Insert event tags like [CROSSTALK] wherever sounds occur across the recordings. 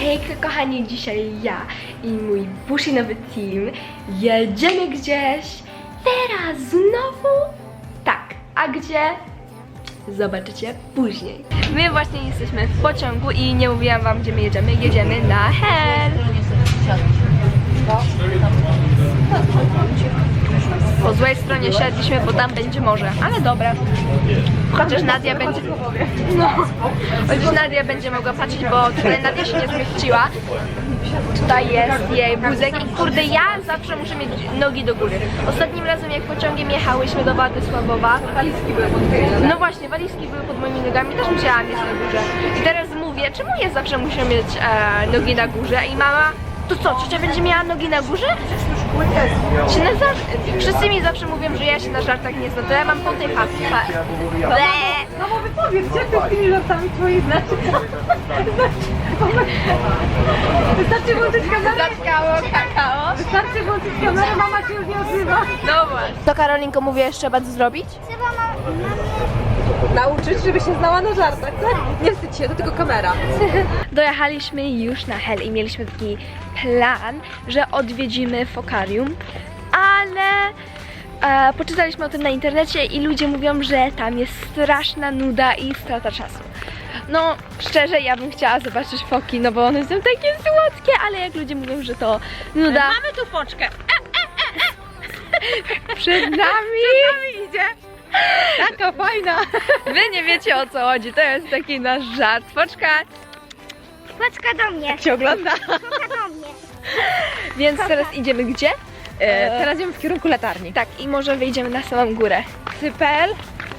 Hejka kochani, dzisiaj ja i mój buszynowy team jedziemy gdzieś. Teraz znowu? Tak, a gdzie? Zobaczycie później. My właśnie jesteśmy w pociągu i nie mówiłam wam gdzie my jedziemy. Jedziemy na Hel. Po złej stronie siedliśmy, bo tam będzie morze, ale dobra. Chociaż Nadia będzie. No, chociaż Nadia będzie mogła patrzeć, bo tutaj Nadia się nie zmieściła. Tutaj jest jej wózek i kurde, ja zawsze muszę mieć nogi do góry. Ostatnim razem jak pociągiem jechałyśmy do Władysławowa, walizki były pod No właśnie, walizki były pod moimi nogami, też musiałam mieć na górze. I teraz mówię, czemu ja zawsze muszę mieć e, nogi na górze? I mama, to co, ciocia będzie miała nogi na górze? Się na żart... Wszyscy mi zawsze mówią, że ja się na żartach nie znam, to ja mam po tej pa... pa... Ble. No bo wypowiedz, jak to z tymi lotami twoje znaczy? Wystarczy włączyć kamerę, Zatkało kakao. wystarczy włączyć kamerę, mama się już nie odzywa. No właśnie. To Karolinko mówię jeszcze bardzo zrobić? Nauczyć, żeby się znała na żartach, tak? Nie wstydź się, to tylko kamera. [LAUGHS] Dojechaliśmy już na Hel i mieliśmy taki plan, że odwiedzimy Fokarium, ale e, poczytaliśmy o tym na internecie i ludzie mówią, że tam jest straszna nuda i strata czasu. No, szczerze, ja bym chciała zobaczyć foki, no bo one są takie słodkie, ale jak ludzie mówią, że to nuda Mamy tu foczkę. przed nami, idzie. Taka fajna. wy nie wiecie o co chodzi, to jest taki nasz żart. Foczka, Paczka do mnie, Cię ogląda. paczka do mnie. więc teraz idziemy gdzie? E, teraz idziemy w kierunku latarni. Tak, i może wyjdziemy na samą górę. Cypel,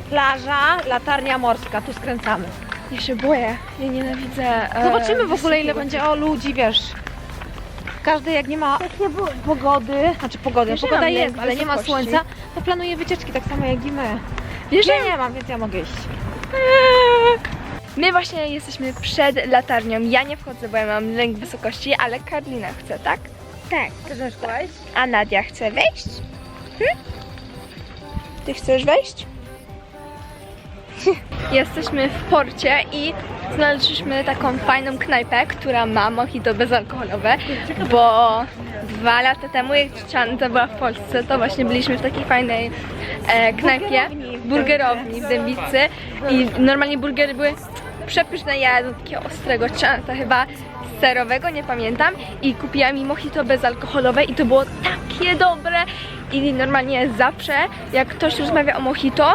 plaża, latarnia morska, tu skręcamy. Ja się boję, ja nienawidzę. e, Zobaczymy w ogóle ile będzie o ludzi, wiesz. Każdy jak nie ma pogody, znaczy pogody, Wiesz, że pogoda jest, ale nie ma słońca, to planuje wycieczki tak samo jak i my. Wiesz, Ja nie mam, więc ja mogę iść. my właśnie jesteśmy przed latarnią. Ja nie wchodzę, bo ja mam lęk wysokości, ale Karolina chce, tak? Tak. Chcesz wejść? A Nadia chce wejść? Hm? Ty chcesz wejść? [LAUGHS] Jesteśmy w porcie i znaleźliśmy taką fajną knajpę, która ma mojito bezalkoholowe, bo dwa lata temu, jak to była w Polsce, to właśnie byliśmy w takiej fajnej e, knajpie, Burgerowni w Dębicy i normalnie burgery były przepyszne, ja jadłam takiego ostrego cianta chyba serowego, nie pamiętam i kupiłam mi mojito bezalkoholowe i to było takie dobre i normalnie zawsze jak ktoś rozmawia o mojito,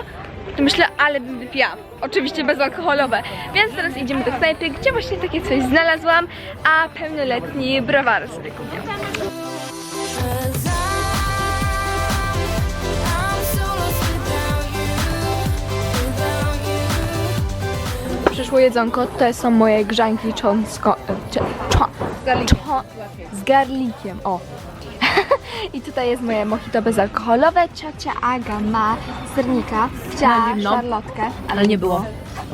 to myślę, ale bym wypiła. Oczywiście bezalkoholowe. Więc teraz idziemy do knajpy, gdzie właśnie takie coś znalazłam, a pełnoletni browar sobie you. Przyszło jedzonko, to są moje grzanki cząsko... Cze, czo, czo, z garlikiem, o. I tutaj jest moje mojito bezalkoholowe. Ciocia Aga ma sernika. Chciała zimno. szarlotkę. Ale nie było.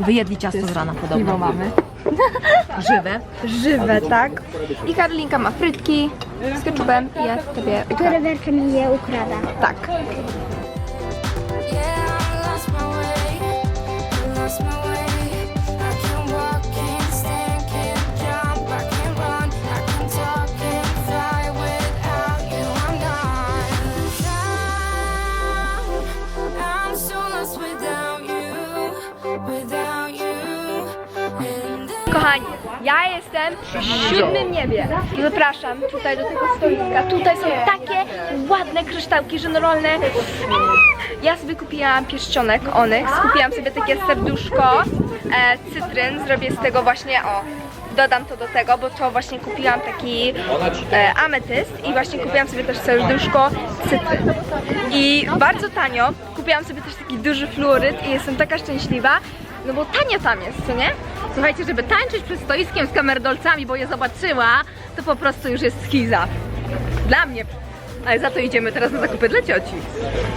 Wyjedli ciasto z rana podobno. mamy. [LAUGHS] Żywe. Żywe, tak? I Karolinka ma frytki z ketchupem i ja tobie Korewerka mi je ukrada. tak. Kochani, ja jestem w siódmym niebie. Zapraszam tutaj do tego stolika. Tutaj są takie ładne kryształki, że. Ja sobie kupiłam pierścionek Onyx, kupiłam sobie takie serduszko, e, cytryn, zrobię z tego właśnie, o, dodam to do tego, bo to właśnie kupiłam taki e, ametyst i właśnie kupiłam sobie też serduszko cytryn. I bardzo tanio, kupiłam sobie też taki duży fluoryt i jestem taka szczęśliwa, no bo tanio tam jest, co nie? Słuchajcie, żeby tańczyć przed stoiskiem z kamerdolcami, bo je zobaczyła, to po prostu już jest schiza. Dla mnie. Ale za to idziemy teraz na zakupy dla cioci.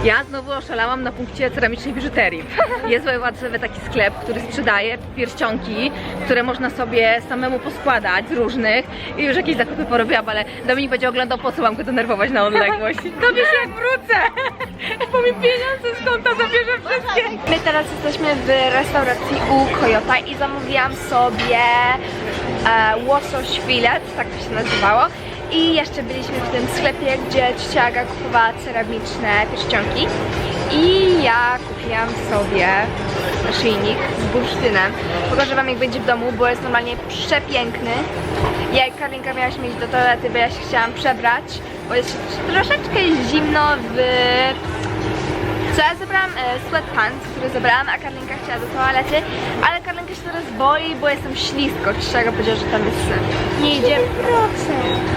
Ja znowu oszalałam na punkcie ceramicznej biżuterii. Jest w Warszawie taki sklep, który sprzedaje pierścionki, które można sobie samemu poskładać z różnych. I już jakieś zakupy porobiłam, ale Dominik będzie oglądał, po co mam go denerwować na odległość. [LAUGHS] Tobie się jak wrócę, bo mi pieniądze z konta zabierze wszystkie. My teraz jesteśmy w restauracji u Kojota i zamówiłam sobie e, łosoś filet, tak to się nazywało. I jeszcze byliśmy w tym sklepie, gdzie ciociaga kupowała ceramiczne pierścionki. I ja kupiłam sobie naszyjnik z bursztynem. Pokażę wam jak będzie w domu, bo jest normalnie przepiękny. Ja i Karinka miałyśmy iść do toalety, bo ja się chciałam przebrać, bo jest troszeczkę zimno w co ja zebrałam e, sweatpants, które zebrałam, a Karlinka chciała do toalety, ale Karlinka się teraz boi, bo jestem ślisko. Czego powiedziała, że tam jest syf. Nie idziemy.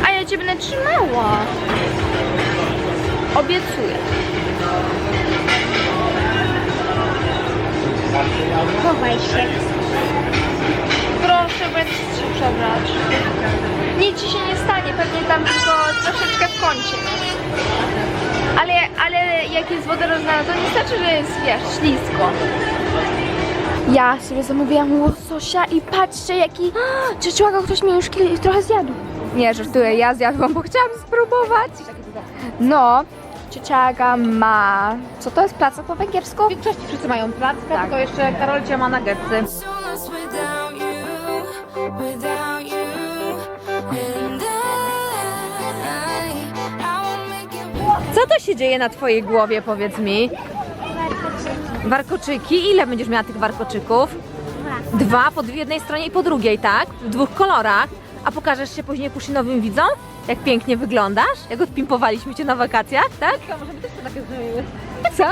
A ja cię będę trzymała. Obiecuję. Chowaj się. Proszę, będę się przebrać. Nic ci się nie stanie, pewnie tam tylko troszeczkę w kącie. Ale, ale jak jest woda rozlana, to nie znaczy, że jest, wiesz, ślisko. Ja sobie zamówiłam łososia i patrzcie jaki... [GASPS] Ciociłaga, ktoś mnie już kiedyś trochę zjadł. Nie, żartuję, ja zjadłam, bo chciałam spróbować. No, ciociaga ma... Co to jest placa po węgiersku? W większości wszyscy mają plackę, Tak. tylko jeszcze Karolcia ma nuggetsy. Co to się dzieje na twojej głowie, powiedz mi? Warkoczyki? Ile będziesz miała tych warkoczyków? Dwa. Dwa, po jednej stronie i po drugiej, tak? W dwóch kolorach. A pokażesz się później puszynowym widzom? Jak pięknie wyglądasz? Jak odpimpowaliśmy cię na wakacjach, tak? A może my też to takie zrobimy? Co?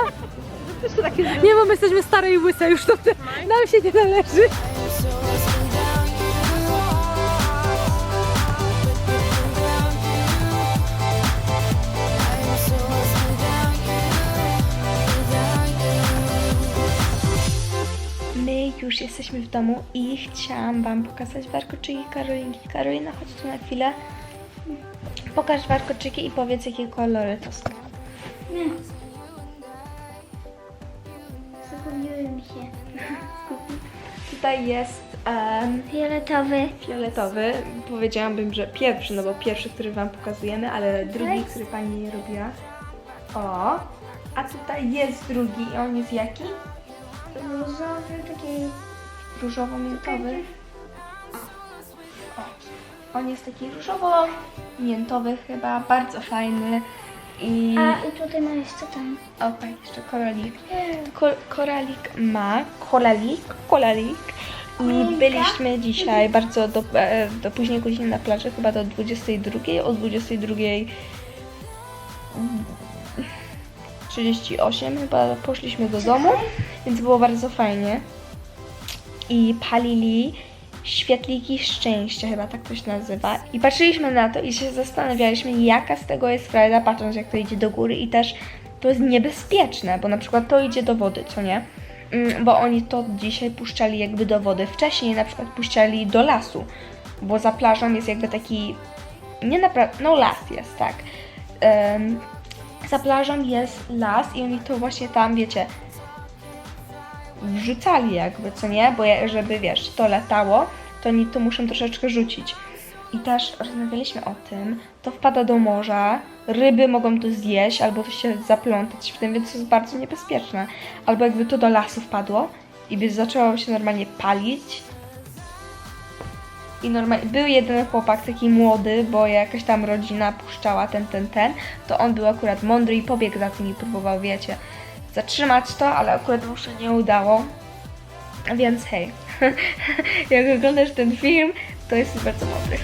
Też to takie Nie, bo my jesteśmy stare i łyse już, to te, nam się nie należy. Już jesteśmy w domu i chciałam Wam pokazać warkoczyki Karolinki. Karolina, chodź tu na chwilę. Pokaż warkoczyki i powiedz, jakie kolory to są. Zapomniałem się. [LAUGHS] Tutaj jest em, Fioletowy. fioletowy. Powiedziałabym, że pierwszy, no bo pierwszy, który Wam pokazujemy, ale drugi, który Pani nie robiła. O! A tutaj jest drugi i on jest jaki? Taki... Różowo-miętowy. On jest taki różowo-miętowy chyba, bardzo fajny. I A i tutaj ma jeszcze tam. o, tak, jeszcze koralik. Ko koralik ma, koralik, koralik. I byliśmy dzisiaj bardzo do, e, do późnej godziny na plaży, chyba do 22, o 22 38 chyba poszliśmy do domu, więc było bardzo fajnie. I palili świetliki szczęścia, chyba tak to się nazywa. I patrzyliśmy na to i się zastanawialiśmy, jaka z tego jest frajda, patrząc jak to idzie do góry i też to jest niebezpieczne, bo na przykład to idzie do wody, co nie? Mm, Bo oni to dzisiaj puszczali jakby do wody. Wcześniej na przykład puszczali do lasu, bo za plażą jest jakby taki, nie naprawdę, no las jest, tak. Em, za plażą jest las i oni to właśnie tam, wiecie, wrzucali jakby, co nie? Bo ja, żeby, wiesz, to latało, to oni to muszą troszeczkę rzucić. I też rozmawialiśmy o tym, to wpada do morza, ryby mogą to zjeść albo się zaplątać w tym, więc to jest bardzo niebezpieczne. Albo jakby to do lasu wpadło i by zaczęło się normalnie palić. I normalnie, był jeden chłopak taki młody, bo jakaś tam rodzina puszczała ten, ten, ten, to on był akurat mądry i pobiegł za tym i próbował, wiecie, zatrzymać to, ale akurat mu się nie udało. Więc hej, [LAUGHS] jak oglądasz ten film, to jest bardzo mądry.